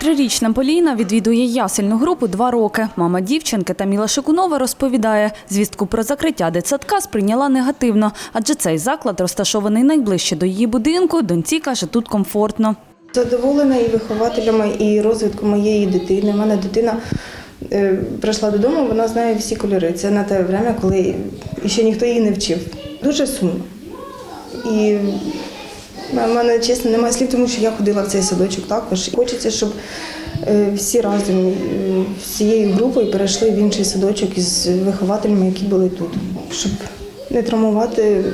Трирічна Поліна відвідує ясельну групу два роки. Мама дівчинки Таміла Шикунова розповідає, звістку про закриття дитсадка сприйняла негативно, адже цей заклад розташований найближче до її будинку. Доньці каже, тут комфортно. Задоволена і вихователями, і розвитком моєї дитини. У мене дитина е, прийшла додому, вона знає всі кольори. Це на те время, коли ще ніхто її не вчив. Дуже сумно. І в мене, чесно, немає слів, тому що я ходила в цей садочок також. Хочеться, щоб е, всі разом е, всією групою перейшли в інший садочок із вихователями, які були тут, щоб не травмувати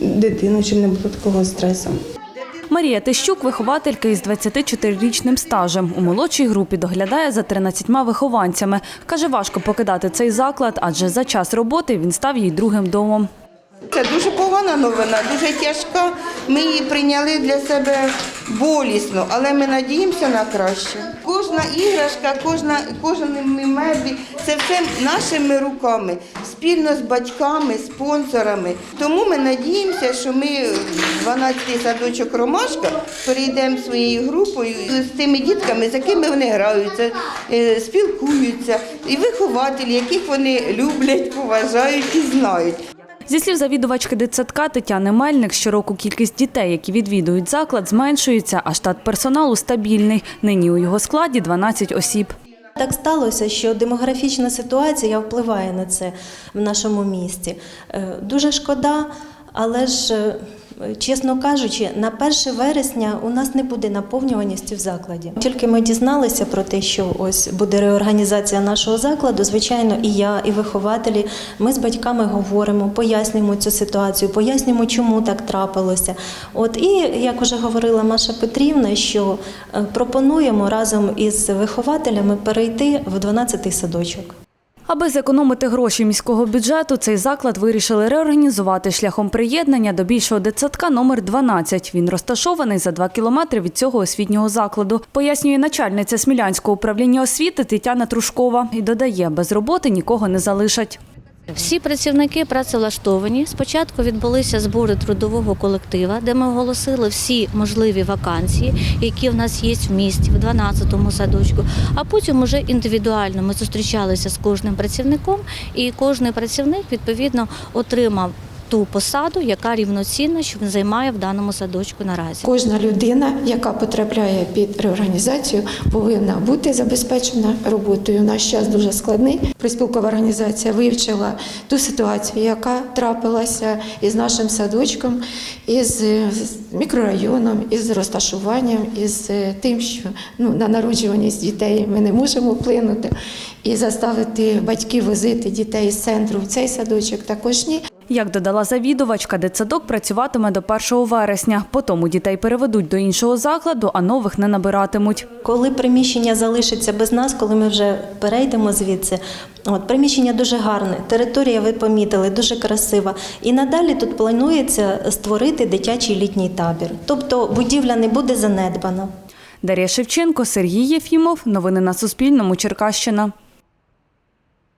дитину, щоб не було такого стресу. Марія Тищук – вихователька із 24-річним стажем. У молодшій групі доглядає за 13 вихованцями. Каже, важко покидати цей заклад, адже за час роботи він став їй другим домом. Це дуже погана новина, дуже тяжка. Ми її прийняли для себе болісно, але ми надіємося на краще. Кожна іграшка, кожна, кожен меблі це все нашими руками, спільно з батьками, спонсорами. Тому ми надіємося, що ми 12-й садочок Ромашка перейдемо своєю групою з тими дітками, з якими вони граються, е, спілкуються, і вихователі, яких вони люблять, поважають і знають. Зі слів завідувачки дитсадка Тетяни Мельник, щороку кількість дітей, які відвідують заклад, зменшується, а штат персоналу стабільний. Нині у його складі 12 осіб. Так сталося, що демографічна ситуація впливає на це в нашому місті. Е, Дуже шкода, але ж, е, чесно кажучи, на 1 вересня у нас не буде наповнюваності в закладі. Тільки ми дізналися про те, що ось буде реорганізація нашого закладу. Звичайно, і я, і вихователі. Ми з батьками говоримо, пояснюємо цю ситуацію, пояснюємо, чому так трапилося. От і як вже говорила Маша Петрівна, що е, пропонуємо разом із вихователями перейти в 12-й садочок. Аби зекономити гроші міського бюджету, цей заклад вирішили реорганізувати шляхом приєднання до більшого дитсадка номер 12. Він розташований за два кілометри від цього освітнього закладу. Пояснює начальниця Смілянського управління освіти Тетяна Трушкова і додає, без роботи нікого не залишать. Всі працівники працевлаштовані. Спочатку відбулися збори трудового колектива, де ми оголосили всі можливі вакансії, які в нас є в місті, в 12-му садочку. А потім уже індивідуально ми зустрічалися з кожним працівником, і кожен працівник відповідно отримав ту посаду, яка рівноцінна, що він займає в даному садочку наразі. Кожна людина, яка потрапляє під реорганізацію, повинна бути забезпечена роботою. Наш час дуже складний. Приспілкова організація вивчила ту ситуацію, яка трапилася із нашим садочком, із мікрорайоном, із розташуванням, із е, тим, що ну, на народжуваність дітей ми не можемо вплинути, і заставити батьків возити дітей з центру в цей садочок також ні. Як додала завідувачка, дитсадок працюватиме до 1 вересня. Потім дітей переведуть до іншого закладу, а нових не набиратимуть. Коли приміщення залишиться без нас, коли ми вже перейдемо звідси, от приміщення дуже гарне, територія ви помітили, дуже красива. І надалі тут планується створити дитячий літній табір. Тобто будівля не буде занедбана. Дар'я Шевченко, Сергій Єфімов. Новини на Суспільному. Черкащина.